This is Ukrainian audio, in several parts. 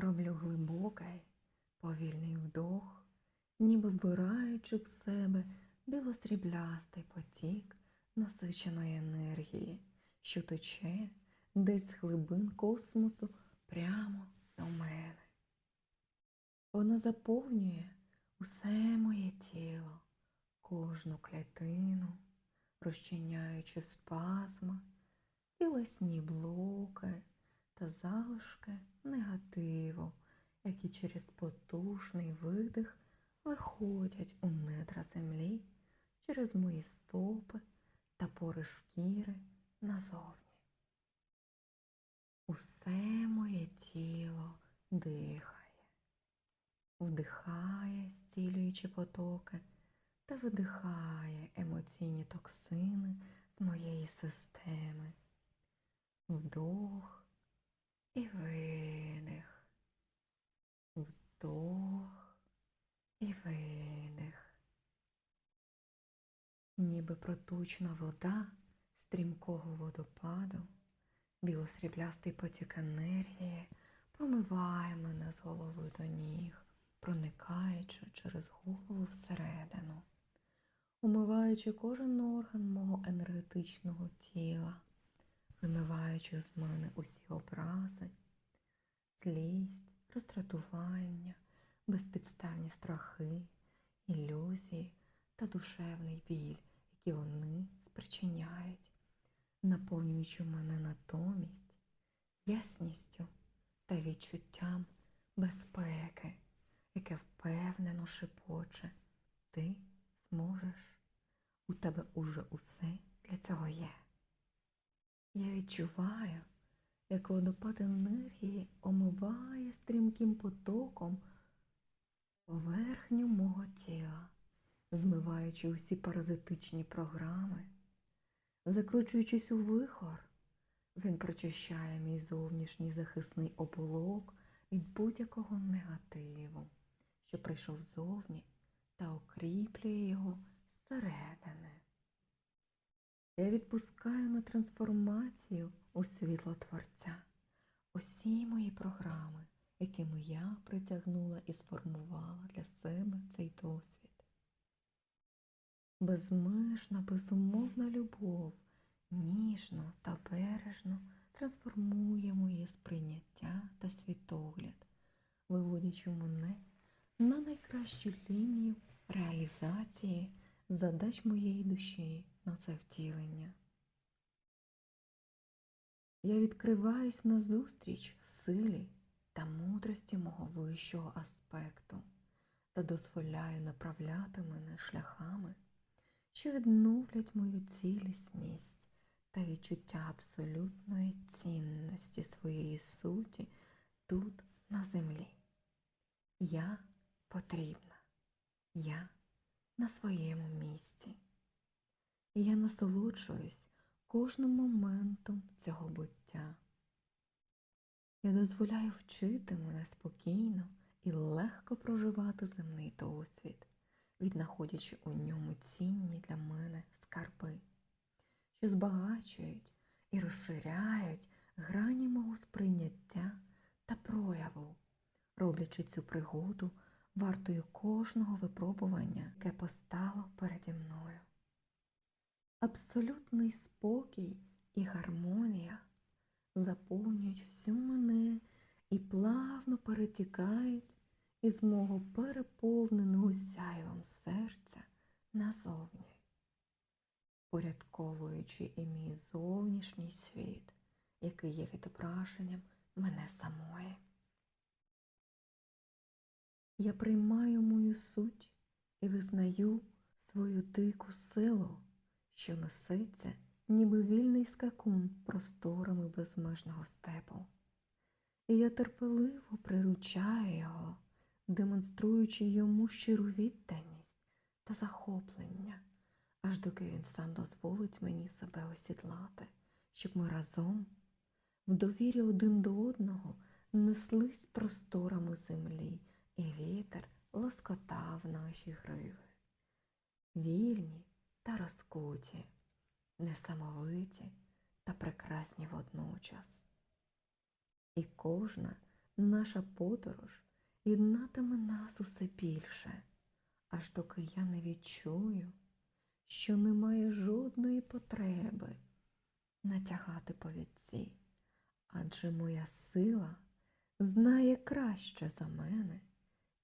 Роблю глибокий, повільний вдох, ніби вбираючи в себе білосріблястий потік насиченої енергії, що тече десь з глибин космосу прямо до мене. Вона заповнює усе моє тіло, кожну клітину, розчиняючи спазми, тілесні блоки та залишки негативу, які через потужний видих виходять у недра землі через мої стопи та пори шкіри назовні. Усе моє тіло дихає, вдихає, зцілюючи потоки, та видихає емоційні токсини з моєї системи. Вдох і видих, вдох. І видих. Ніби протучна вода стрімкого водопаду, білосріблястий потік енергії промиває мене з голови до ніг, проникаючи через голову всередину, умиваючи кожен орган мого енергетичного тіла, вимиваючи з мене усі образи, злість, розтратування, безпідставні страхи, ілюзії та душевний біль, які вони спричиняють, наповнюючи мене натомість ясністю та відчуттям безпеки, яке впевнено шепоче. Ти зможеш, у тебе уже усе для цього є. Я відчуваю, як водопад енергії омиває стрімким потоком поверхню мого тіла, змиваючи усі паразитичні програми. Закручуючись у вихор, він прочищає мій зовнішній захисний оболок від будь-якого негативу, що прийшов ззовні та окріплює його зсередини. Я відпускаю на трансформацію у світло Творця усі мої програми, якими я притягнула і сформувала для себе цей досвід. Безмежна, безумовна любов ніжно та бережно трансформує моє сприйняття та світогляд, виводячи мене на найкращу лінію реалізації задач моєї душі на це втілення. Я відкриваюсь назустріч силі та мудрості мого вищого аспекту та дозволяю направляти мене шляхами, що відновлять мою цілісність та відчуття абсолютної цінності своєї суті тут, на землі. Я потрібна, я на своєму місці. І я насолоджуюсь кожним моментом цього буття. Я дозволяю вчити мене спокійно і легко проживати земний досвід, віднаходячи у ньому цінні для мене скарби, що збагачують і розширяють грані мого сприйняття та прояву, роблячи цю пригоду вартою кожного випробування, яке постало переді мною. Абсолютний спокій і гармонія заповнюють всю мене і плавно перетікають із мого переповненого сяйвом серця назовні, порядковуючи і мій зовнішній світ, який є відображенням мене самої. Я приймаю мою суть і визнаю свою дику силу, що несеться, ніби вільний скакун просторами безмежного степу. І я терпеливо приручаю його, демонструючи йому щиру відданість та захоплення, аж доки він сам дозволить мені себе осідлати, щоб ми разом, в довірі один до одного, неслись просторами землі і вітер лоскотав наші гриви. Вільні та розкуті, несамовиті та прекрасні водночас. І кожна наша подорож єднатиме нас усе більше, аж доки я не відчую, що немає жодної потреби натягати повідці, адже моя сила знає краще за мене,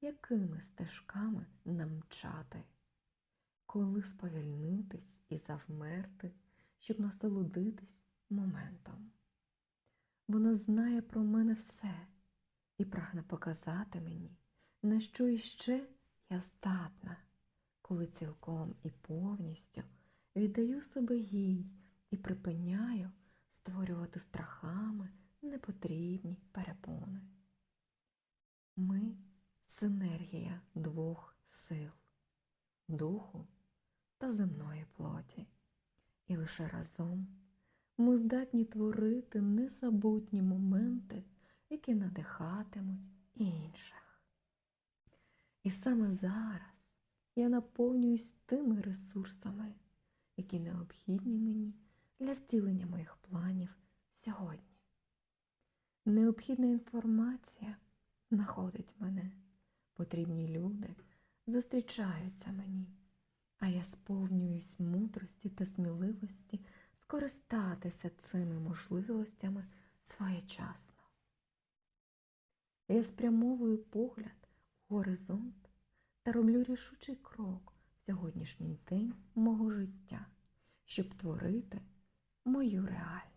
якими стежками нам мчати, коли сповільнитись і завмерти, щоб насолодитись моментом. Вона знає про мене все і прагне показати мені, на що іще я здатна, коли цілком і повністю віддаю себе їй і припиняю створювати страхами непотрібні перепони. Ми синергія двох сил духу та земної плоті, і лише разом ми здатні творити незабутні моменти, які надихатимуть інших. І саме зараз я наповнююсь тими ресурсами, які необхідні мені для втілення моїх планів сьогодні. Необхідна інформація знаходить мене, потрібні люди зустрічаються мені, а я сповнююсь мудрості та сміливості скористатися цими можливостями своєчасно. Я спрямовую погляд у горизонт та роблю рішучий крок в сьогоднішній день мого життя, щоб творити мою реальність.